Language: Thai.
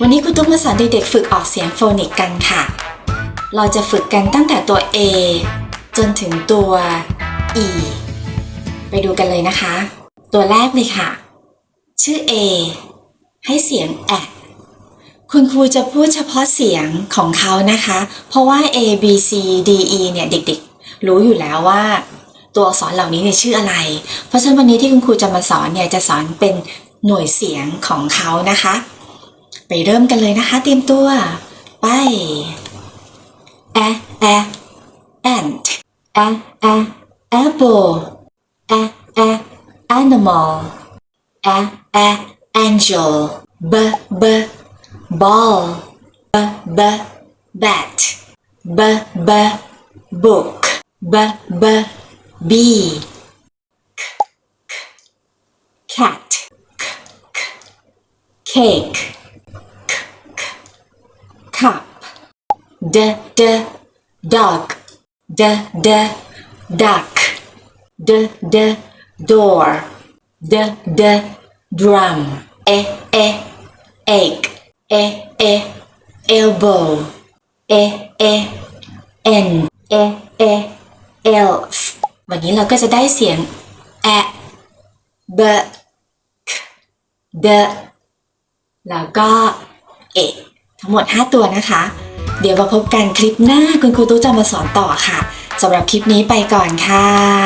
วันนี้คุณตุ๊กมาสอนเด็กๆฝึกออกเสียงโฟนิกกันค่ะ เราจะฝึกกันตั้งแต่ตัว A จนถึงตัว E ไปดูกันเลยนะคะ ตัวแรกเลยค่ะ ชื่อ A ให้เสียงแอคุณครูจะพูดเฉพาะเสียงของเขานะคะ เพราะว่า A B C D E เนี่ยเด็กๆ รู้อยู่แล้วว่า ตัวอักษรเหล่านี้เนี่ยชื่ออะไร เพราะฉะนั้นวันนี้ที่คุณครูจะมาสอนเนี่ยจะสอนเป็นหน่วยเสียงของเขานะคะ ไปเริ่มกันเลยนะคะ เตรียมตัว ไป a a ant a a apple a a animal a a angel b b ball b b bat b b book b b bee k k cat k k cake d d dog d d duck d d door d d drum e e egg e e elbow e e n e e elf วันนี้เราก็จะได้เสียง a b k d แล้วก็เอทั้งหมด 5 ตัวนะคะ ดี๋ยวมาพบกันคลิปหน้าคุณครูตู้จะมาสอนต่อค่ะสำหรับคลิปนี้ไปก่อนค่ะ